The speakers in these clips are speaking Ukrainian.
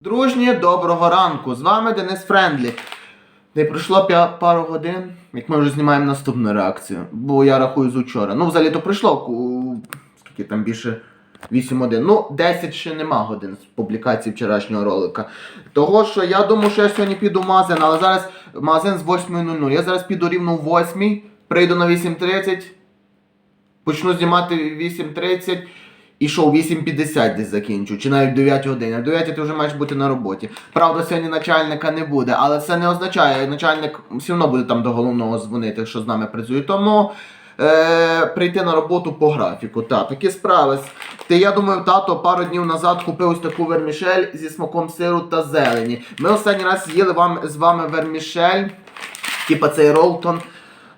Дружні, доброго ранку! З вами Денис Френдлі. Не пройшло пару годин, як ми вже знімаємо наступну реакцію. Бо я рахую з учора. Ну, взагалі то пройшло скільки там більше 8 годин. Ну, 10 ще нема годин з публікації вчорашнього ролика. Того, що я думаю, що я сьогодні піду в магазин, але зараз магазин з 8.00. Я зараз піду рівно в 8, прийду на 8.30, почну знімати 8.30. І що, 8.50 десь закінчу, чи навіть в 9 годині. А в 9 ти вже маєш бути на роботі. Правда, сьогодні начальника не буде, але це не означає, начальник все одно буде там до головного дзвонити, що з нами працює. Тому е, прийти на роботу по графіку. Так, такі справи. Ти, я думаю, тато пару днів назад купив ось таку вермішель зі смаком сиру та зелені. Ми останній раз їли вам, з вами вермішель, типа цей Ролтон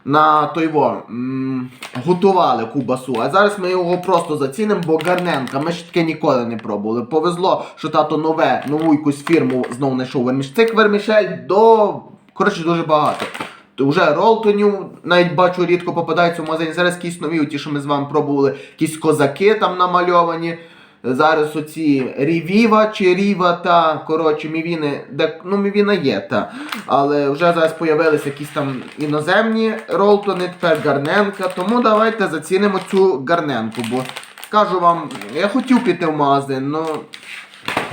на той во, м, готували кубасу, а зараз ми його просто зацінимо, бо гарненка. Ми ж таке ніколи не пробували. Повезло, що тато нове, нову якусь фірму знову знайшов вермішель. Цих вермішель до. Коротше, дуже багато. То Вже ролтонів навіть бачу рідко попадаються в магазині. Зараз якісь нові, ті, що ми з вами пробували, якісь козаки там намальовані. Зараз оці Рівіва чи Ріва та коротше мівіни, де ну мівіна є та. Але вже зараз появилися якісь там іноземні ролтони, тепер гарненка. Тому давайте зацінимо цю гарненку. Бо кажу вам, я хотів піти в магазин, ну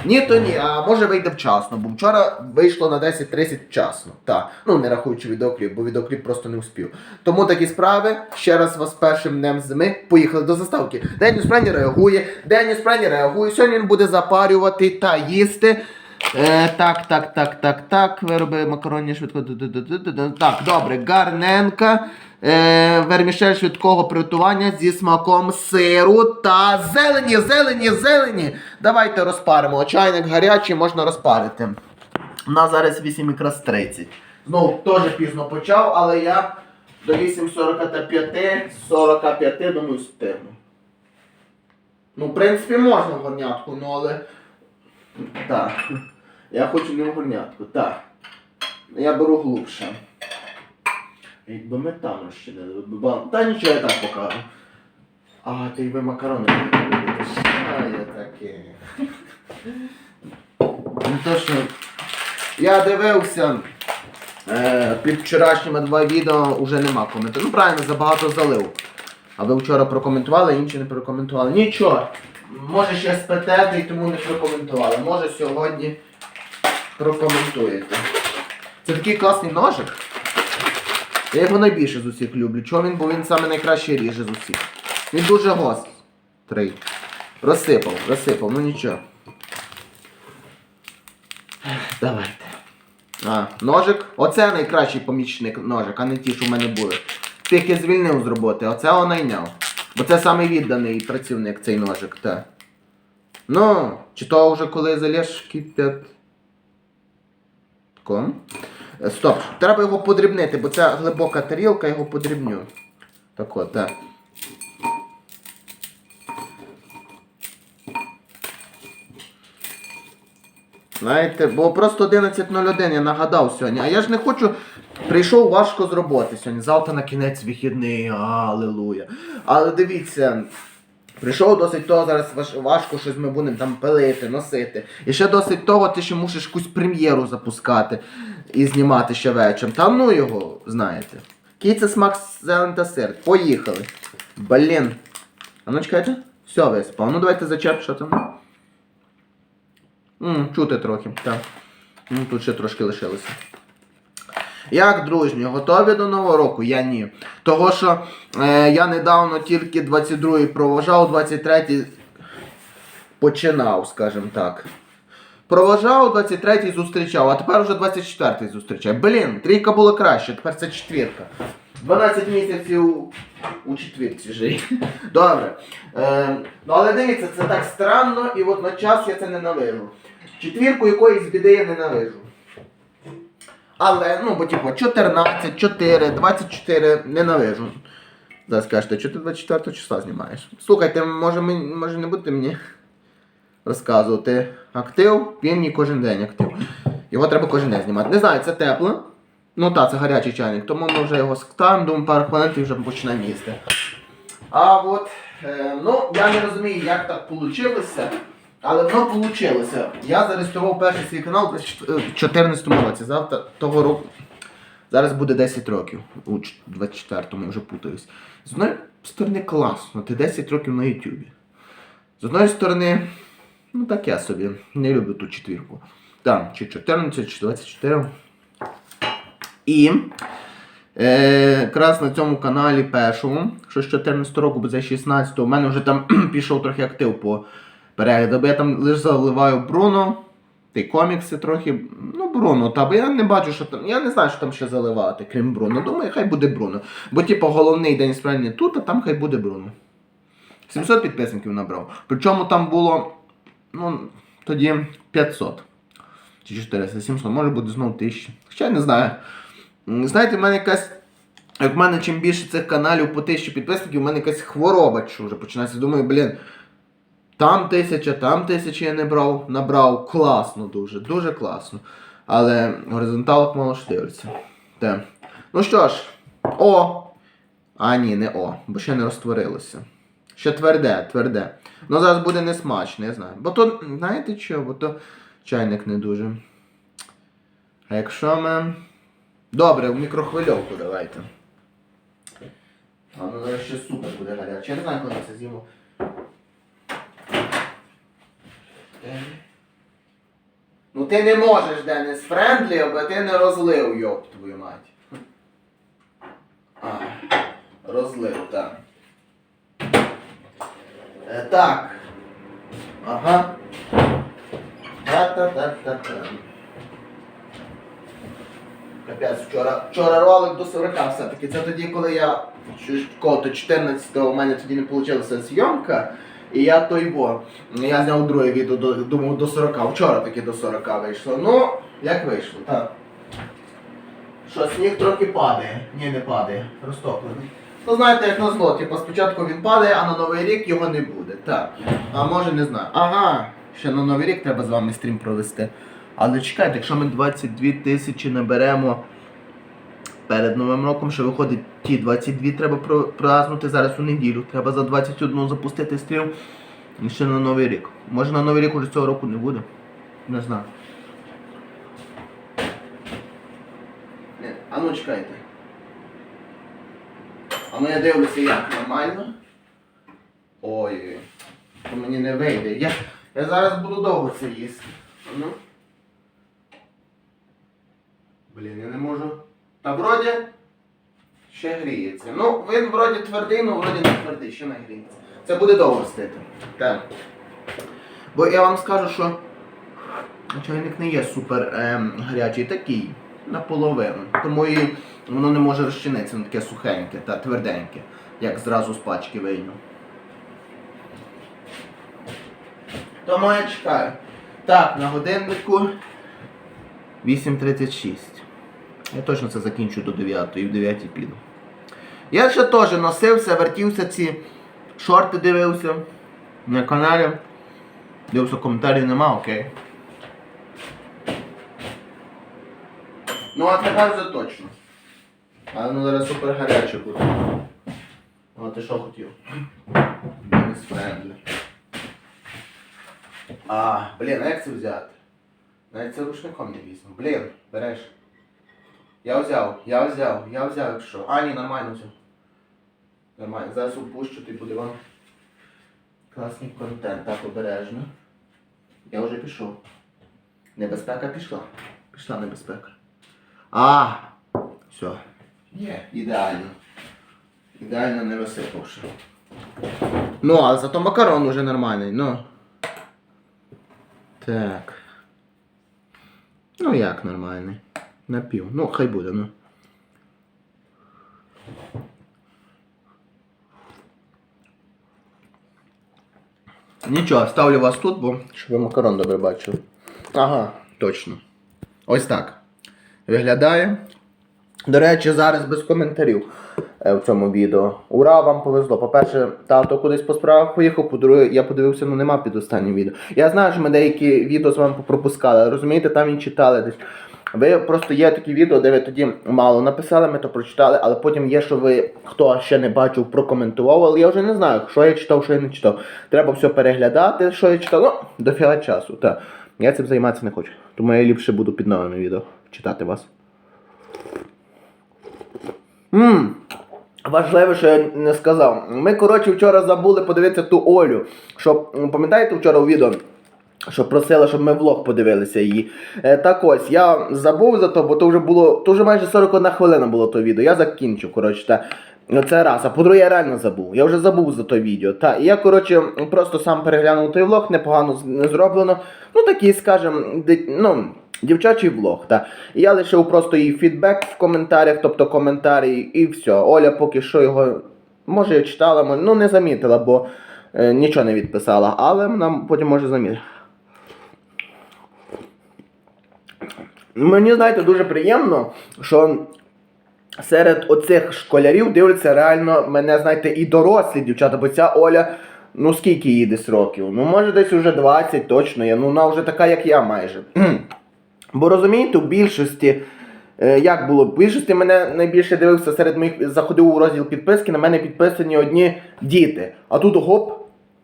ні, то ні, а може вийде вчасно, бо вчора вийшло на 10.30 вчасно. Так. Ну не рахуючи відеокліп, бо відеокліп просто не успів. Тому такі справи. Ще раз вас першим днем зими. Поїхали до заставки. Деніс Прені реагує, Деніс Прені реагує. Сьогодні він буде запарювати та їсти. Е, так, так, так, так, так. Вироби макаронні швидко. Так, добре, гарненка. Е, вермішель швидкого приготування зі смаком сиру та зелені, зелені, зелені. Давайте розпаримо. Чайник гарячий можна розпарити. У нас зараз 8 якраз 30. Знову теж пізно почав, але я до 8.45, 45, думаю, встигну. Ну, в принципі, можна горнятку, ну але. Так. Я хочу не в горнятку, так. Я беру глубше. Якби ми там розчинили, ви б бан- Та нічого я так покажу. А, ти ви макарони не. А, я таке. Не то, що... Я дивився е, під вчорашніми два відео вже нема коментарів. Ну правильно, забагато залив. А ви вчора прокоментували, інші не прокоментували. Нічого. Може ще спитете і тому не прокоментували. Може сьогодні прокоментуєте. Це такий класний ножик. Я його найбільше з усіх люблю. Чого він? Бо він саме найкраще ріже з усіх. Він дуже гострий. Розсипав, розсипав, ну нічого. Давайте. А, ножик. Оце найкращий помічник ножик, а не ті, що в мене були. Тільки звільнив з роботи, оце он найняв. Бо це самий відданий працівник цей ножик, так. Ну, чи то вже коли залєш кип'ят. Е, Стоп, треба його подрібнити, бо це глибока тарілка, його подрібню. Так от, так. Знаєте, бо просто 11.01 я нагадав сьогодні. А я ж не хочу. Прийшов важко з роботи сьогодні. Завтра на кінець вихідний, алелуя. Але дивіться, прийшов досить того, зараз важко щось ми будемо там пилити, носити. І ще досить того, ти ще мусиш якусь прем'єру запускати і знімати ще вечором. Та ну його, знаєте. Це смак зелень та сир. Поїхали. Блін. А ну чекайте. Все виспав. Ну давайте зачеп, що там. М, чути трохи, так. Ну, тут ще трошки лишилося. Як дружні, готові до Нового року? Я ні. Того, що е, я недавно тільки 22-й проважав, 23-й починав, скажімо так. Проважав, 23-й зустрічав, а тепер вже 24-й зустрічаю. Блін, трійка була краще, тепер це четвірка. 12 місяців у четвірці жий. Добре. Е, ну але дивіться, це так странно і водночас я це ненавижу. Четвірку якоїсь біди я ненавижу. Але, ну, бо типу, 14, 4, 24 ненавижу. Зараз скажете, що ти 24 числа знімаєш? Слухайте, може, ми, може не будете мені розказувати. Актив, він кожен день актив. Його треба кожен день знімати. Не знаю, це тепло. Ну так, це гарячий чайник, тому ми вже його ставимо, думаю, пару хвилин і вже почнемо їсти. А от, е, ну, я не розумію, як так вийшло. Але воно вийшло. Я зареєстрував перший свій канал у 2014 році. Завтра того року. Зараз буде 10 років. У 24-му я вже путаюсь. З одної сторони класно, ти 10 років на Ютубі. З одної сторони, ну таке собі. Не люблю ту четвірку. Там, чи 14, чи 24. І е, якраз на цьому каналі першому, що з 14 року, бо це 16, у мене вже там пішов трохи актив по перегляду, бо я там лише заливаю Бруно, й комікси трохи. Ну, Бруно, та, бо я не бачу, що там. Я не знаю, що там ще заливати, крім Бруно. Думаю, хай буде Бруно. Бо, типу, головний день справді тут, а там хай буде Бруно. 700 підписників набрав. Причому там було, ну, тоді 500. Чи 400, 700, може буде знову 1000. Хоча я не знаю. Знаєте, в мене якась. Як в мене чим більше цих каналів по 1000 підписників, в мене якась хвороба що вже починається. Думаю, блін, там тисяча, там тисяча я не брав, набрав. Класно дуже, дуже класно. Але горизонталок мало що дивиться. Те. Ну що ж, О! А, ні, не О, бо ще не розтворилося. Ще тверде, тверде. Ну зараз буде несмачно, я знаю. Бо то, знаєте що, бо то чайник не дуже. А якщо ми. Добре, в мікрохвильовку давайте. А ну зараз ще супер буде гаряче. Я не знаю, коли це з'їмо. Ну ти не можеш, Денис, френдлі, аби ти не розлив, йоп твою мать. А, розлив, так. Е, так. Ага. Та-та-та-та-та. Капець, вчора, вчора ролик до 40 все-таки. Це тоді, коли я кого то 14-го у мене тоді не вийшла зйомка. І я той бо. Я зняв друге відео, думав до 40. Вчора таки до 40 вийшло. Ну, як вийшло, так. Що, сніг трохи падає. Ні, не падає. Розтоплений. Ну знаєте, як на зло, типу спочатку він падає, а на Новий рік його не буде. Так. А може не знаю. Ага, ще на Новий рік треба з вами стрім провести. Але чекайте, якщо ми 22 тисячі наберемо перед Новим роком, що виходить ті 22 треба празнути зараз у неділю. Треба за 21 запустити стрім. І ще на Новий рік. Може на Новий рік уже цього року не буде. Не знаю. Ні, А ну чекайте. А ну я дивлюся як нормально. Ой, то мені не вийде. Я, я зараз буду довго це їсти. Ну. Блін, я не можу. Та вроді ще гріється. Ну, він вроді твердий, ну вроді не твердий, ще не гріється. Це буде довго стити. Так. Бо я вам скажу, що чайник не є супер ем, гарячий, такий наполовину. Тому і воно не може розчинитися, воно таке сухеньке та тверденьке, як зразу з пачки вийняв. Тому я чекаю. Так, на годиннику 8.36. Я точно це закінчу до 9 і в 9 піду. Я ще теж носився, вертівся ці шорти дивився на каналі. Дивився коментарів нема, окей. Ну а тепер вже точно. А ну зараз супер гаряче буде. А ти що хотів? Денис Френдлі. А, блін, а як це взяти? Навіть це рушником не візьму. Блін, береш. Я взяв, я взяв, я взяв, якщо. А, ні, нормально взяв. Нормально. Зараз опущу, ти буде вам класний контент, так обережно. Я вже пішов. Небезпека пішла. Пішла небезпека. А! Все. Є, ідеально. Ідеально не розсипавши. Ну, а зато макарон уже нормальний, ну. Так. Ну як нормальний? Напів. Ну, хай буде, ну. Нічого, ставлю вас тут, бо щоб ви макарон добре бачили. Ага, точно. Ось так. Виглядає. До речі, зараз без коментарів е, в цьому відео. Ура, вам повезло. По-перше, тато кудись по справах поїхав, по-друге, я подивився, ну нема під останнім відео. Я знаю, що ми деякі відео з вами пропускали, розумієте, там і читали десь. Ви просто є такі відео, де ви тоді мало написали, ми то прочитали, але потім є, що ви, хто ще не бачив, прокоментував, але я вже не знаю, що я читав, що я не читав. Треба все переглядати, що я читав. Ну, дофіга часу. Та. Я цим займатися не хочу. Тому я ліпше буду під новими відео читати вас. Ммм. Важливе, що я не сказав. Ми, коротше, вчора забули подивитися ту Олю. Що, пам'ятаєте вчора у відео? Що просила, щоб ми влог подивилися її. Е, так ось, я забув за то, бо то вже було. То вже майже 41 хвилина було то відео. Я закінчив, коротше. Та. Ну, Це раз, а по-друге, я реально забув. Я вже забув за то відео. Та, і я, коротше, просто сам переглянув той влог, непогано не зроблено. Ну, такий, скажем, ну, дівчачий влог. Та. І я лишив просто їй фідбек в коментарях, тобто коментарі, і все. Оля поки що його, може, читала, ну не замітила, бо е, нічого не відписала, але нам потім може замітити. Мені, знаєте, дуже приємно, що серед оцих школярів дивляться реально мене, знаєте, і дорослі дівчата, бо ця Оля, ну скільки їй десь років? Ну, може, десь уже 20 точно є. Ну, вона вже така, як я майже. Бо розумієте, в більшості. е, Як було? В більшості мене найбільше дивився серед моїх заходив у розділ підписки, на мене підписані одні діти. А тут гоп,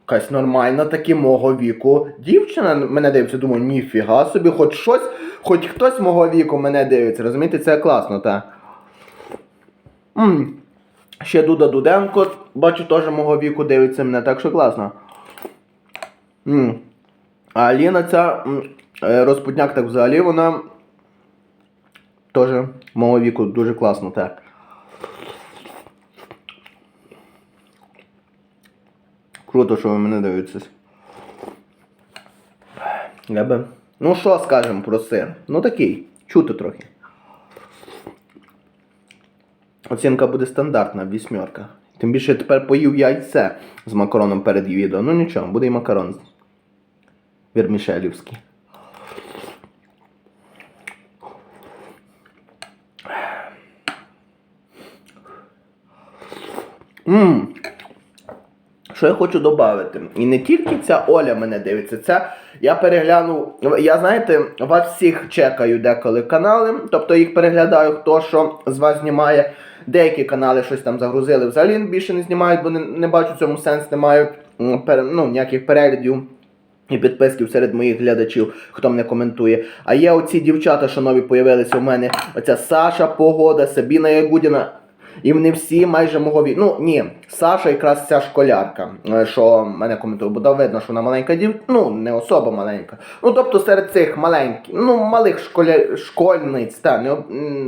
якась нормальна таки мого віку. Дівчина мене дивиться, думаю, ніфіга собі, хоч щось, хоч хтось мого віку мене дивиться. Розумієте, це класно, так. м Ще Дуда Дуденко, бачу, теж мого віку дивиться мене, так що класно. м А Аліна ця е, розпутняк так взагалі вона теж мого віку дуже класно, так. Круто, що ви мене дивитесь. Би. Ну що скажемо про сир? Ну такий, чути трохи. Оцінка буде стандартна, вісьмерка. Тим більше тепер поїв яйце з макароном перед відео. Ну нічого, буде і макарон. Вірмішелівський. Ммм. Що я хочу додати? І не тільки ця Оля мене дивиться, це я переглянув. Я знаєте, вас всіх чекаю деколи канали, тобто їх переглядаю, хто що з вас знімає. Деякі канали щось там загрузили, взагалі більше не знімають, бо не, не бачу цьому сенс, не мають ну, ніяких переглядів. І підписків серед моїх глядачів, хто мене коментує. А є оці дівчата, що нові появилися у мене. Оця Саша Погода, Сабіна Ягудіна. І вони всі майже мого віку. Ну ні, Саша якраз ця школярка, е, що мене коментує, бо видно, що вона маленька дів... ну не особа маленька. Ну тобто серед цих маленьких, ну малих школя... школьниць, та, не...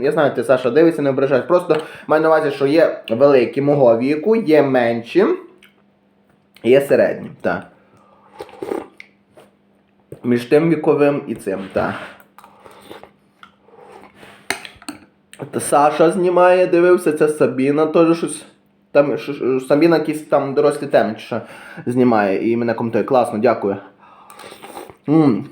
я знаю, ти Саша дивишся, не ображаєш. Просто маю на увазі, що є великі мого віку, є менші, є середні. так. Між тим віковим і цим, так. Та Саша знімає, дивився, це Сабіна теж щось. Там Сабіна якісь там дорослі теми чи що знімає і мене коментує. Класно, дякую. м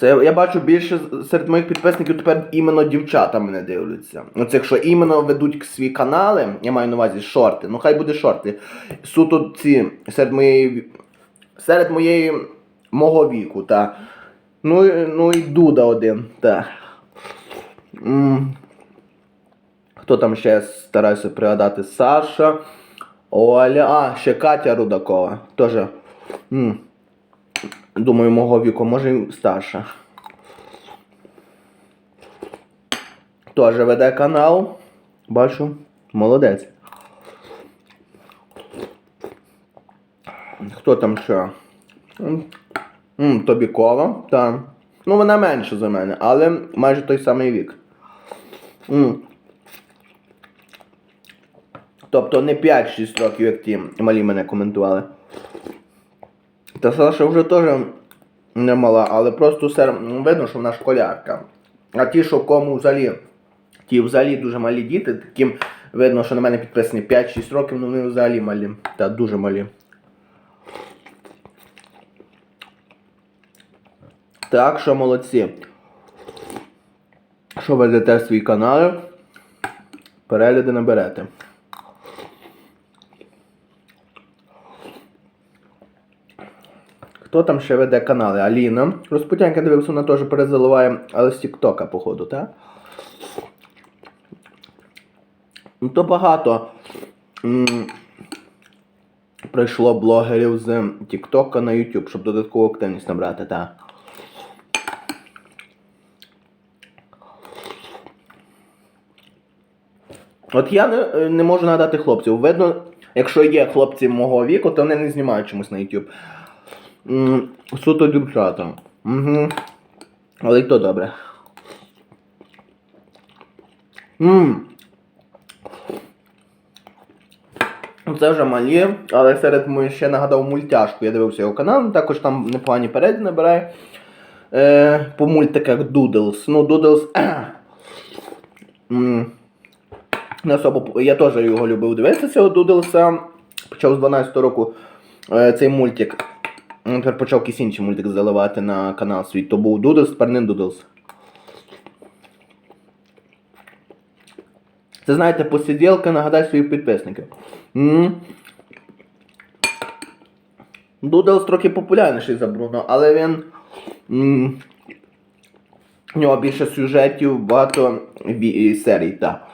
Це я бачу більше серед моїх підписників тепер іменно дівчата мене дивляться. Оцих, що іменно ведуть свої канали, я маю на увазі шорти. Ну хай буде шорти. Суто ці серед моєї серед моєї мого віку, та. Ну, ну і Дуда один, та. Хто там ще стараюся пригадати? Саша, Оля, а, ще Катя Рудакова. Теж. Думаю, мого віку, може і старша. Теж веде канал. Бачу. Молодець. Хто там ще? М, Тобікова, так. Ну, вона менша за мене, але майже той самий вік. М. Тобто не 5-6 років, як ті малі мене коментували. Та Саша вже теж не мала, але просто все видно, що вона школярка. А ті, що кому взагалі, ті взагалі дуже малі діти, таким видно, що на мене підписані 5-6 років, ну вони взагалі малі. Та дуже малі. Так що молодці. Що ведете свій канал, перегляди наберете. Хто там ще веде канали? Аліна. Розпутянка дивився, вона теж перезаливає, але з Тіктока, походу, так? Ну, то багато. м, Прийшло блогерів з Тіктока на YouTube, щоб додаткову активність набрати, так. От я не, не можу надати хлопців. Видно, якщо є хлопці мого віку, то вони не знімають чомусь на YouTube. М, Суто дівчата. Угу. Але й то добре. Ммм. Це вже малі, але серед моїх ще нагадав мультяшку. Я дивився його канал, також там непогані перегляди набирає. Е, по мультиках Doodles. Ну, Doodles. м, Не особо, я теж його любив дивитися, цього Doodles. Почав з 12 року е, цей мультик. Тепер почав якийсь інший мультик заливати на канал свій. То був Doodles, тепер не Doodles. Це знаєте, посиділка нагадай своїх підписників. М. Doodles трохи популярніший за Бруно, але він. м, У нього більше сюжетів, багато серій, так.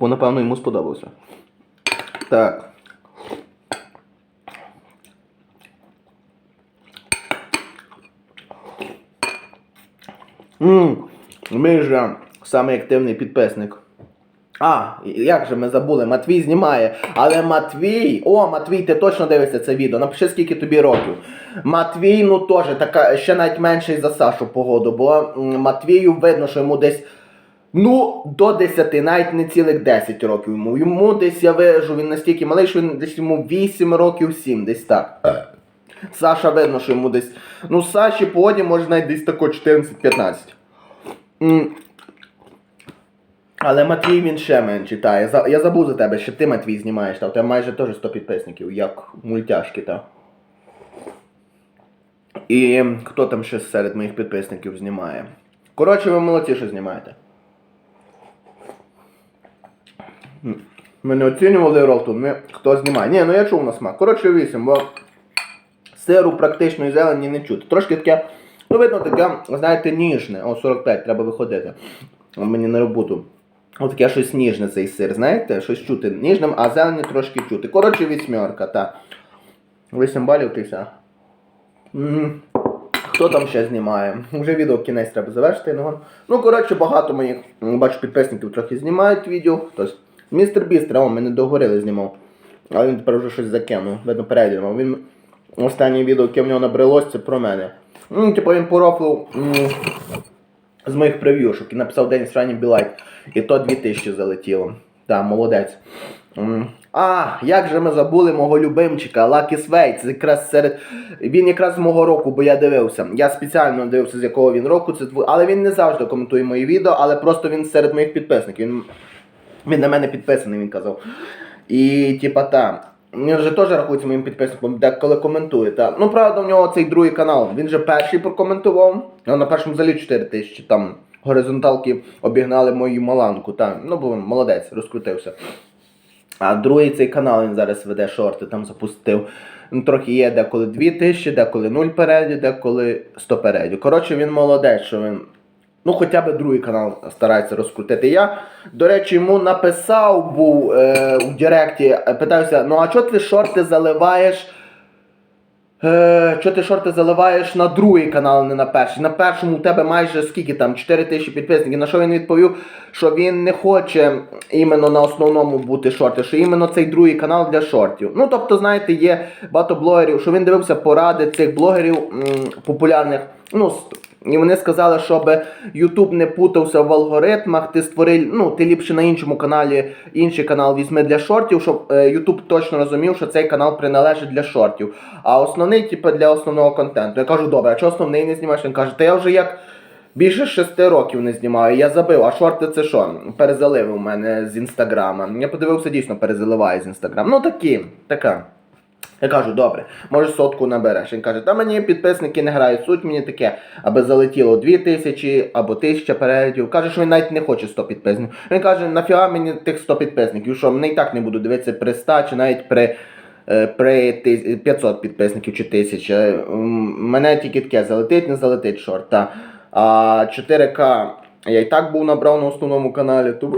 Бо напевно йому сподобався. Так. Ммм, ми ж самий активний підписник. А, як же ми забули, Матвій знімає. Але Матвій, о, Матвій, ти точно дивишся це відео. Напиши, скільки тобі років. Матвій, ну теж така, ще навіть менший за Сашу погоду, бо Матвію видно, що йому десь. Ну, до 10, навіть не цілих 10 років йому. Йому десь я вижу, він настільки малий, що він десь йому 8 років 7, десь так. Саша видно, що йому десь. Ну, Саші по оді може навіть десь тако 14-15. Але Матвій він ще менший, та. Я забув за тебе, що ти Матвій знімаєш, та. У тебе майже теж 100 підписників, як мультяшки, та. І хто там ще серед моїх підписників знімає? Коротше, ви молодці, що знімаєте. М. Ми не оцінювали рол тут, ми хто знімає. Ні, ну я чув на смак. Коротше, 8, бо сиру практичної зелені не чути. Трошки таке, ну видно, таке, знаєте, ніжне. О, 45, треба виходити. Мені на роботу. Ось таке щось ніжне цей сир, знаєте? Щось чути ніжним, а зелені трошки чути. Коротше, вісьмерка, та. 8 балів ти вся. Хто там ще знімає? Вже відео кінець треба завершити. Ну, ну коротше, багато моїх бачу підписників трохи знімають відео. Хтось. Містер Бістер, о, мене догорили знімав. Але він тепер вже щось закинув. Видно, переділив. Він останнє відео, яке в нього набрелось, це про мене. Ну, типу він порофлив з моїх прев'юшок і написав Деніс Ранні Білайт. І то 2000 залетіло. Так, молодець. А, як же ми забули мого любимчика, Лакі Свейт. Якраз серед. Він якраз з мого року, бо я дивився. Я спеціально дивився, з якого він року. Це Але він не завжди коментує мої відео, але просто він серед моїх підписників. Він, він на мене підписаний, він казав. І типа та. Він вже теж рахується моїм підписником, деколи коментує. Та. Ну, правда, у нього цей другий канал. Він же перший прокоментував. На першому взагалі 4 тисячі там горизонталки обігнали мою маланку. Та. Ну, бо молодець, розкрутився. А другий цей канал він зараз веде шорти, там запустив. Ну, трохи є деколи 2000, деколи 0 передів, деколи 100 передів. Коротше, він молодець, що він. Ну, хоча б другий канал старається розкрутити. Я, до речі, йому написав був е, у Директі, е, питався, ну а чого ти шорти заливаєш? Е, чого ти шорти заливаєш на другий канал, а не на перший? На першому у тебе майже скільки там? 4 тисячі підписників. На що він відповів, що він не хоче іменно на основному бути шорти, що іменно цей другий канал для шортів. Ну, тобто, знаєте, є багато блогерів, що він дивився поради цих блогерів м, популярних. Ну, і вони сказали, щоб YouTube не путався в алгоритмах, ти створив, ну, ти ліпше на іншому каналі інший канал візьми для шортів, щоб е, YouTube точно розумів, що цей канал приналежить для шортів. А основний, типу, для основного контенту. Я кажу, добре, а чого основний не знімаєш? Він каже, та я вже як більше шести років не знімаю. Я забив, а шорти це що? Перезалив у мене з інстаграма. Я подивився, дійсно перезаливає з інстаграма. Ну такі, така. Я кажу, добре, може сотку набереш. Він каже, та мені підписники не грають суть, мені таке, аби залетіло 2000 або 1000 переглядів. Каже, що він навіть не хоче 100 підписників. Він каже, нафіга мені тих 100 підписників, що мене і так не буду дивитися при 100 чи навіть при е, при 500 підписників чи 1000. Е, Мене тільки таке залетить, не залетить шорт. Та. А 4К я і так був набрав на основному каналі, тому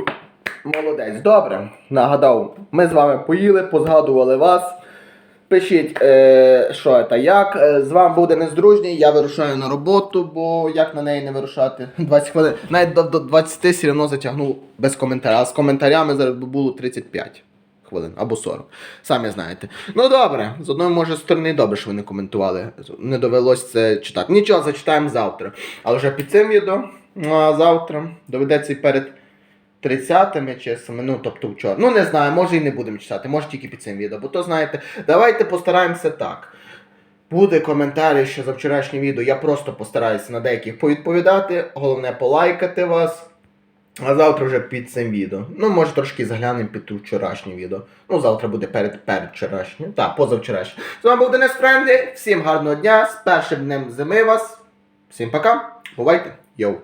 молодець. Добре, нагадав, ми з вами поїли, позгадували вас. Пишіть, е, що та як. Е, З вами буде нездружній, я вирушаю на роботу, бо як на неї не вирушати? 20 хвилин. Навіть до, до 20 все одно затягнув без коментаря. А з коментарями зараз би було 35 хвилин або 40. Самі знаєте. Ну добре, з одної може сторони добре, що ви не коментували. Не довелось це читати. Нічого, зачитаємо завтра. Але вже під цим відео, ну, а завтра доведеться і перед 30-ми числами, ну тобто вчора. Ну не знаю, може і не будемо читати, може тільки під цим відео. Бо то знаєте, давайте постараємося так. Буде коментарі ще за вчорашнє відео. Я просто постараюся на деяких повідповідати. Головне полайкати вас. А завтра вже під цим відео. Ну, може трошки заглянемо під вчорашнє відео. Ну, завтра буде перед перед. Так, позавчорашнім. З вами був Денис Френдлі. Всім гарного дня. З першим днем зими вас. Всім пока. Бувайте. Йоу.